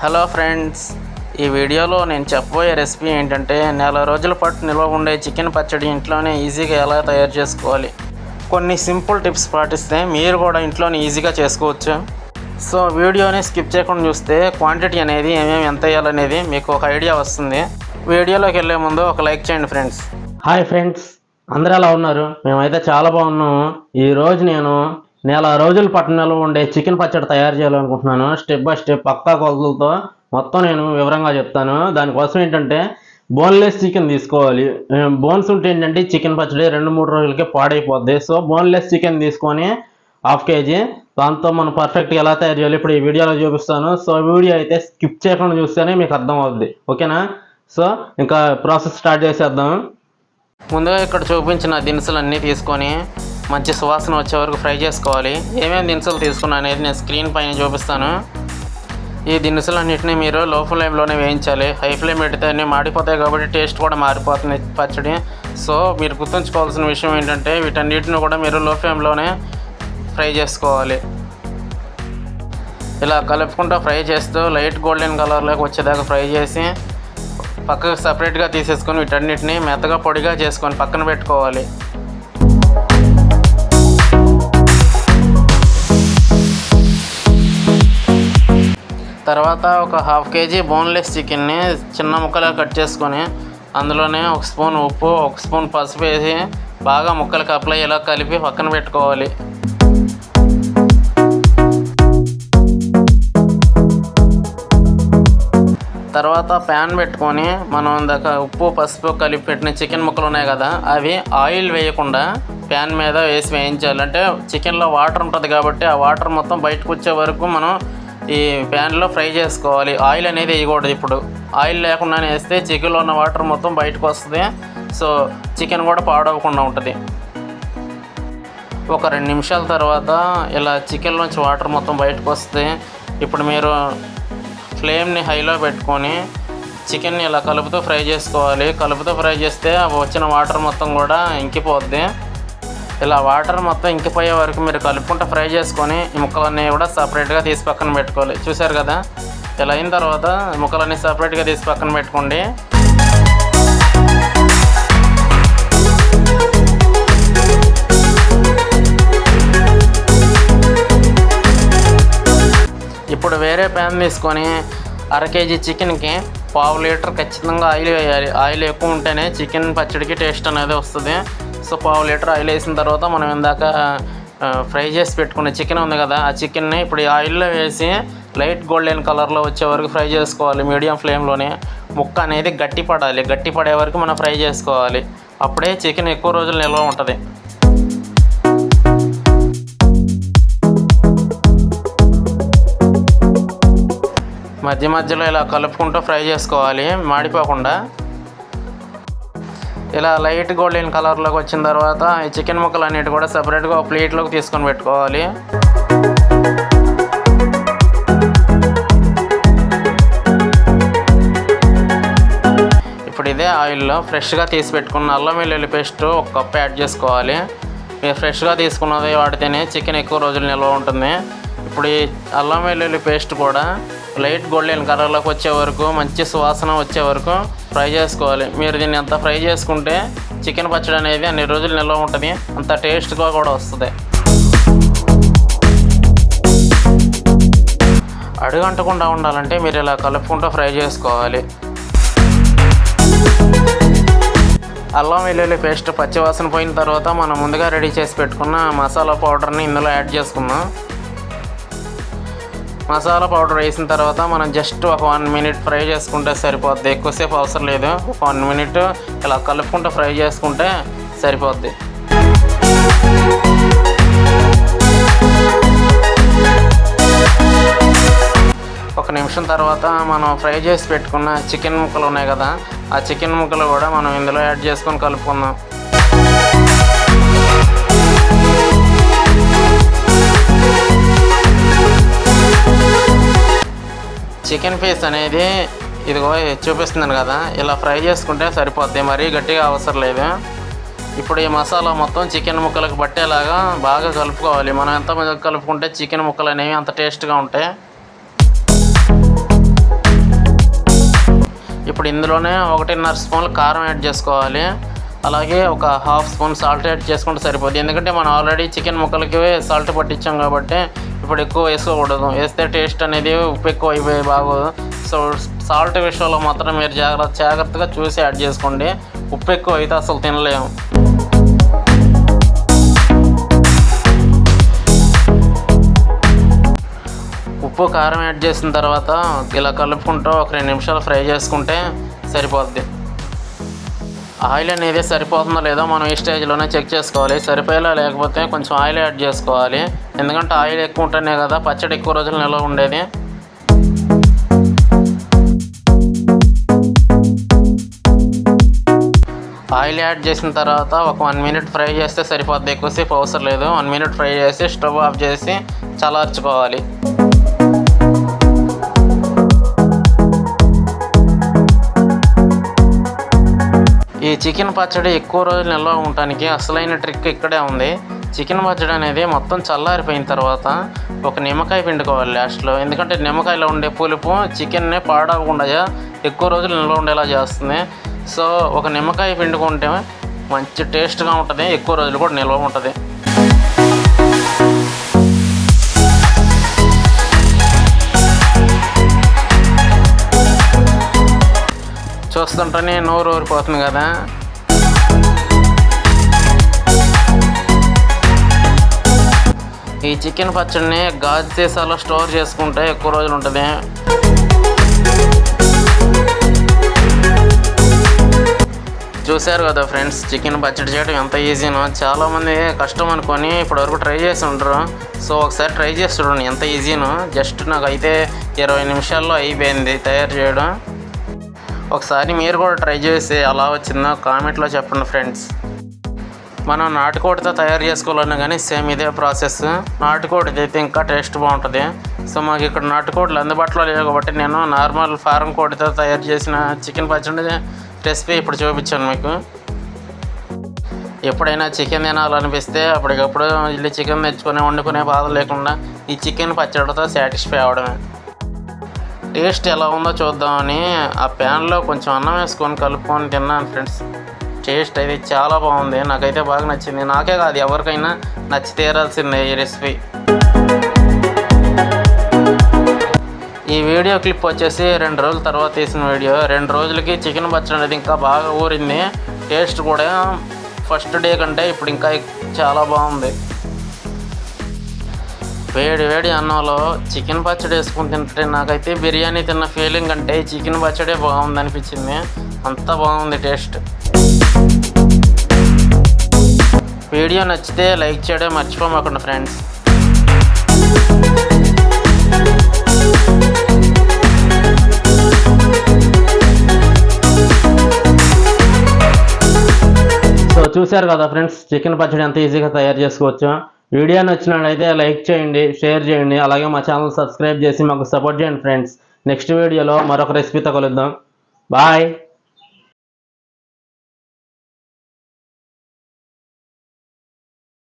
Hello friends ఈ వీడియోలో నేను చెప్పబోయే రెసిపీ ఏంటంటే నెల రోజుల పాటు నిల్వ ఉండే చికెన్ పచ్చడి ఇంట్లోనే ఈజీగా ఎలా తయారు చేసుకోవాలి. కొన్ని సింపుల్ టిప్స్ పాటిస్తే మీరు కూడా ఇంట్లోనే ఈజీగా చేసుకోవచ్చు. సో వీడియోని స్కిప్ చేయకుండా చూస్తే క్వాంటిటీ అనేది ఏమేమి ఎంత వేయాలనేది మీకు ఒక ఐడియా వస్తుంది. వీడియోలోకి వెళ్ళే ముందు ఒక లైక్ చేయండి ఫ్రెండ్స్. హాయ్ ఫ్రెండ్స్ అందరూ ఎలా ఉన్నారు? మేమైతే చాలా బాగున్నాము. ఈరోజు నేను నెల రోజుల పట్టణంలో ఉండే చికెన్ పచ్చడి తయారు చేయాలనుకుంటున్నాను. స్టెప్ బై స్టెప్ పక్కా కొలతలతో మొత్తం నేను వివరంగా చెప్తాను. దానికోసం ఏంటంటే బోన్లెస్ చికెన్ తీసుకోవాలి. బోన్స్ ఉంటే ఏంటంటే చికెన్ పచ్చడి రెండు మూడు రోజులకే పాడైపోద్ది. సో బోన్లెస్ చికెన్ తీసుకొని హాఫ్ కేజీ. దాంతో మనం పర్ఫెక్ట్గా ఎలా తయారు చేయాలి ఇప్పుడు ఈ వీడియోలో చూపిస్తాను. సో వీడియో అయితే స్కిప్ చేయకుండా చూస్తేనే మీకు అర్థం అవుద్ది ఓకేనా? సో ఇంకా ప్రాసెస్ స్టార్ట్ చేసేద్దాం. ముందుగా ఇక్కడ చూపించిన దినుసులు అన్నీ తీసుకొని మంచి సువాసన వచ్చే వరకు ఫ్రై చేసుకోవాలి. ఏమేమి దినుసులు తీసుకున్నా అనేది నేను స్క్రీన్ పైన చూపిస్తాను. ఈ దినుసులన్నింటినీ మీరు లో ఫ్లేమ్లోనే వేయించాలి. హై ఫ్లేమ్ పెడితేనే మాడిపోతాయి కాబట్టి టేస్ట్ కూడా మారిపోతుంది పచ్చడి. సో మీరు గుర్తుంచుకోవాల్సిన విషయం ఏంటంటే వీటన్నిటిని కూడా మీరు లో ఫ్లేమ్లోనే ఫ్రై చేసుకోవాలి. ఇలా కలుపుకుంటూ ఫ్రై చేస్తూ లైట్ గోల్డెన్ కలర్లోకి వచ్చేదాకా ఫ్రై చేసి పక్కకు సపరేట్గా తీసేసుకొని వీటన్నిటిని మెత్తగా పొడిగా చేసుకొని పక్కన పెట్టుకోవాలి. తర్వాత ఒక హాఫ్ కేజీ బోన్లెస్ చికెన్ని చిన్న ముక్కలుగా కట్ చేసుకొని అందులోనే ఒక స్పూన్ ఉప్పు ఒక స్పూన్ పసుపు వేసి బాగా ముక్కలకు అప్లై ఇలా కలిపి పక్కన పెట్టుకోవాలి. తర్వాత ప్యాన్ పెట్టుకొని మనం ఇందాక ఉప్పు పసుపు కలిపి పెట్టిన చికెన్ ముక్కలు ఉన్నాయి కదా అవి ఆయిల్ వేయకుండా ప్యాన్ మీద వేసి వేయించాలి. అంటే చికెన్లో వాటర్ ఉంటుంది కాబట్టి ఆ వాటర్ మొత్తం బయటకు వచ్చే వరకు మనం ఈ ప్యాన్లో ఫ్రై చేసుకోవాలి. ఆయిల్ అనేది వేయకూడదు ఇప్పుడు. ఆయిల్ లేకుండానే వేస్తే చికెన్లో ఉన్న వాటర్ మొత్తం బయటకు వస్తుంది. సో చికెన్ కూడా పాడవకుండా ఉంటుంది. ఒక రెండు నిమిషాల తర్వాత ఇలా చికెన్ నుంచి వాటర్ మొత్తం బయటకు వస్తుంది. ఇప్పుడు మీరు ఫ్లేమ్ని హైలో పెట్టుకొని చికెన్ని ఇలా కలుపుతూ ఫ్రై చేసుకోవాలి. కలుపుతూ ఫ్రై చేస్తే వచ్చిన వాటర్ మొత్తం కూడా ఇంకిపోద్ది. ఇలా వాటర్ మొత్తం ఇంకిపోయే వరకు మీరు కలుపుకుంటూ ఫ్రై చేసుకొని ఈ ముక్కలన్నీ కూడా సపరేట్గా తీసి పక్కన పెట్టుకోవాలి. చూసారు కదా? ఇలా అయిన తర్వాత ముక్కలన్నీ సపరేట్గా తీసి పక్కన పెట్టుకోండి. ఇప్పుడు వేరే ప్యాన్ తీసుకొని అర కేజీ చికెన్కి పావు లీటర్ ఖచ్చితంగా ఆయిల్ వేయాలి. ఆయిల్ ఎక్కువ ఉంటేనే చికెన్ పచ్చడికి టేస్ట్ అనేది వస్తుంది. సో పావు లీటర్ ఆయిల్ వేసిన తర్వాత మనం ఇందాక ఫ్రై చేసి పెట్టుకున్న చికెన్ ఉంది కదా ఆ చికెన్ని ఇప్పుడు ఈ ఆయిల్లో వేసి లైట్ గోల్డెన్ కలర్లో వచ్చే వరకు ఫ్రై చేసుకోవాలి మీడియం ఫ్లేమ్లోనే. ముక్క అనేది గట్టి పడాలి గట్టి పడే వరకు మనం ఫ్రై చేసుకోవాలి. అప్పుడే చికెన్ ఎక్కువ రోజులు నిల్వ ఉంటుంది. మధ్య మధ్యలో ఇలా కలుపుకుంటూ ఫ్రై చేసుకోవాలి మాడిపోకుండా. ఇలా లైట్ గోల్డెన్ కలర్లోకి వచ్చిన తర్వాత ఈ చికెన్ ముక్కలు అన్నిటి కూడా సపరేట్గా ఒక ప్లేట్లోకి తీసుకొని పెట్టుకోవాలి. ఇప్పుడు ఇదే ఆయిల్లో ఫ్రెష్గా తీసి పెట్టుకున్న అల్లం వెల్లుల్లి పేస్ట్ ఒక కప్ యాడ్ చేసుకోవాలి. మీరు ఫ్రెష్గా తీసుకున్నది వాడితేనే చికెన్ ఎక్కువ రోజులు నిల్వ ఉంటుంది. ఇప్పుడు ఈ అల్లం వెల్లుల్లి పేస్ట్ కూడా లైట్ గోల్డెన్ కలర్లోకి వచ్చే వరకు మంచి సువాసన వచ్చే వరకు ఫ్రై చేసుకోవాలి. మీరు దీన్ని ఎంత ఫ్రై చేసుకుంటే చికెన్ పచ్చడి అనేది అన్ని రోజులు నిల్వ ఉంటుంది. అంత టేస్ట్గా కూడా వస్తుంది. అడుగంటకుండా ఉండాలంటే మీరు ఇలా కలుపుకుంటూ ఫ్రై చేసుకోవాలి. అల్లం వెల్లుల్లి పేస్ట్ పచ్చివాసన పోయిన తర్వాత మనం ముందుగా రెడీ చేసి పెట్టుకున్న మసాలా పౌడర్ని ఇందులో యాడ్ చేసుకుందాం. మసాలా పౌడర్ వేసిన తర్వాత మనం జస్ట్ ఒక వన్ మినిట్ ఫ్రై చేసుకుంటే సరిపోద్ది. ఎక్కువసేపు అవసరం లేదు. ఒక వన్ మినిట్ ఇలా కలుపుకుంటూ ఫ్రై చేసుకుంటే సరిపోద్ది. ఒక నిమిషం తర్వాత మనం ఫ్రై చేసి పెట్టుకున్న చికెన్ ముక్కలు ఉన్నాయి కదా ఆ చికెన్ ముక్కలు కూడా మనం ఇందులో యాడ్ చేసుకొని కలుపుకుందాం. చికెన్ పీస్ అనేది ఇదిగో చూపిస్తుంది చూపిస్తున్నాను కదా ఇలా ఫ్రై చేసుకుంటే సరిపోద్ది. మరీ గట్టిగా అవసరం లేదు. ఇప్పుడు ఈ మసాలా మొత్తం చికెన్ ముక్కలకు పట్టేలాగా బాగా కలుపుకోవాలి. మనం ఎంత కలుపుకుంటే చికెన్ ముక్కలు అనేవి అంత టేస్ట్గా ఉంటాయి. ఇప్పుడు ఇందులోనే ఒకటిన్నర స్పూన్లు కారం యాడ్ చేసుకోవాలి. అలాగే ఒక హాఫ్ స్పూన్ సాల్ట్ యాడ్ చేసుకుంటే సరిపోద్ది. ఎందుకంటే మనం ఆల్రెడీ చికెన్ ముక్కలకి సాల్ట్ పట్టించాం కాబట్టి ఇప్పుడు ఎక్కువ వేసుకోకూడదు. వేస్తే టేస్ట్ అనేది ఉప్పు ఎక్కువ అయిపోయి బాగోదు. సో సాల్ట్ విషయంలో మాత్రం మీరు జాగ్రత్త జాగ్రత్తగా చూసి యాడ్ చేసుకోండి. ఉప్పు ఎక్కువ అయితే అసలు తినలేము. ఉప్పు కారం యాడ్ చేసిన తర్వాత ఇలా కలుపుకుంటూ ఒక రెండు నిమిషాలు ఫ్రై చేసుకుంటే సరిపోద్ది. ఆయిల్ అనేది సరిపోతుందో లేదో మనం ఈ స్టేజ్లోనే చెక్ చేసుకోవాలి. సరిపోయేలా లేకపోతే కొంచెం ఆయిల్ యాడ్ చేసుకోవాలి. ఎందుకంటే ఆయిల్ ఎక్కువ ఉంటేనే కదా పచ్చడి ఎక్కువ రోజులు నిల్వ ఉండేది. ఆయిల్ యాడ్ చేసిన తర్వాత ఒక వన్ మినిట్ ఫ్రై చేస్తే సరిపోద్ది. ఎక్కువసేపు అవసరం లేదు. వన్ మినిట్ ఫ్రై చేసి స్టవ్ ఆఫ్ చేసి చల్లార్చుకోవాలి. ఈ చికెన్ పచ్చడి ఎక్కువ రోజులు నిల్వ ఉండటానికి అసలైన ట్రిక్ ఇక్కడే ఉంది. చికెన్ పచ్చడి అనేది మొత్తం చల్లారిపోయిన తర్వాత ఒక నిమ్మకాయ పిండుకోవాలి లాస్ట్లో ఎందుకంటే నిమ్మకాయలో ఉండే పులుపు చికెన్ని పాడవకుండా ఎక్కువ రోజులు నిల్వ ఉండేలా చేస్తుంది. సో ఒక నిమ్మకాయ పిండుకుంటే మంచి టేస్ట్గా ఉంటుంది ఎక్కువ రోజులు కూడా నిల్వ ఉంటుంది. చూస్తుంటేనే నోరు ఊరిపోతుంది కదా. ఈ చికెన్ పచ్చడిని గాజు సీసాలో స్టోర్ చేసుకుంటే ఎక్కువ రోజులు ఉంటుంది. చూశారు కదా ఫ్రెండ్స్ చికెన్ పచ్చడి చేయడం ఎంత ఈజీనో. చాలామంది కష్టం అనుకొని ఇప్పటివరకు ట్రై చేసి ఉంటారు సో ఒకసారి ట్రై చేసి చూడండి ఎంత ఈజీనో. జస్ట్ నాకైతే ఇరవై నిమిషాల్లో అయిపోయింది తయారు చేయడం. ఒకసారి మీరు కూడా ట్రై చేసి ఎలా వచ్చిందో? కామెంట్లో చెప్పండి ఫ్రెండ్స్. మనం నాటుకోడితో తయారు చేసుకోవాలన్నా కానీ సేమ్ ఇదే ప్రాసెస్. నాటుకోడిది అయితే ఇంకా టేస్ట్ బాగుంటుంది. సో మాకు ఇక్కడ నాటుకోడిలు అందుబాటులో లేవు కాబట్టి నేను నార్మల్ ఫారం కోడితో తయారు చేసిన చికెన్ పచ్చడి రెసిపీ ఇప్పుడు చూపించాను మీకు. ఎప్పుడైనా చికెన్ తినాలనిపిస్తే అప్పటికప్పుడు ఇల్లు చికెన్ తెచ్చుకొని వండుకునే బాధ లేకుండా ఈ చికెన్ పచ్చడితో సాటిస్ఫై అవడమే. టేస్ట్ ఎలా ఉందో చూద్దామని ఆ ప్యాన్లో కొంచెం అన్నం వేసుకొని కలుపుకొని తిన్నాను ఫ్రెండ్స్. టేస్ట్ అయితే చాలా బాగుంది. నాకైతే బాగా నచ్చింది. నాకే కాదు ఎవరికైనా నచ్చి తీరాల్సిందే ఈ రెసిపీ. ఈ వీడియో క్లిప్ వచ్చేసి రెండు రోజుల తర్వాత తీసిన వీడియో. రెండు రోజులకి చికెన్ పచ్చడి అనేది ఇంకా బాగా ఊరింది. టేస్ట్ కూడా ఫస్ట్ డే కంటే ఇప్పుడు ఇంకా చాలా బాగుంది. వేడి వేడి అన్నంలో చికెన్ పచ్చడి వేసుకుని తింటే నాకైతే బిర్యానీ తిన్న ఫీలింగ్ అంటే ఈ చికెన్ పచ్చడే బాగుంది అనిపించింది. అంత బాగుంది టేస్ట్ వీడియో నచ్చితే లైక్ చేయడం మర్చిపోమాకండి ఫ్రెండ్స్ సో చూశారు కదా ఫ్రెండ్స్ చికెన్ పచ్చడి ఎంత ఈజీగా తయారు చేసుకోవచ్చు. వీడియో నచ్చినట్లయితే లైక్ చేయండి షేర్ చేయండి అలాగే మా ఛానల్ సబ్స్క్రైబ్ చేసి మాకు సపోర్ట్ చేయండి ఫ్రెండ్స్. నెక్స్ట్ వీడియోలో మరొక రెసిపీతో కలుద్దాం. బాయ్.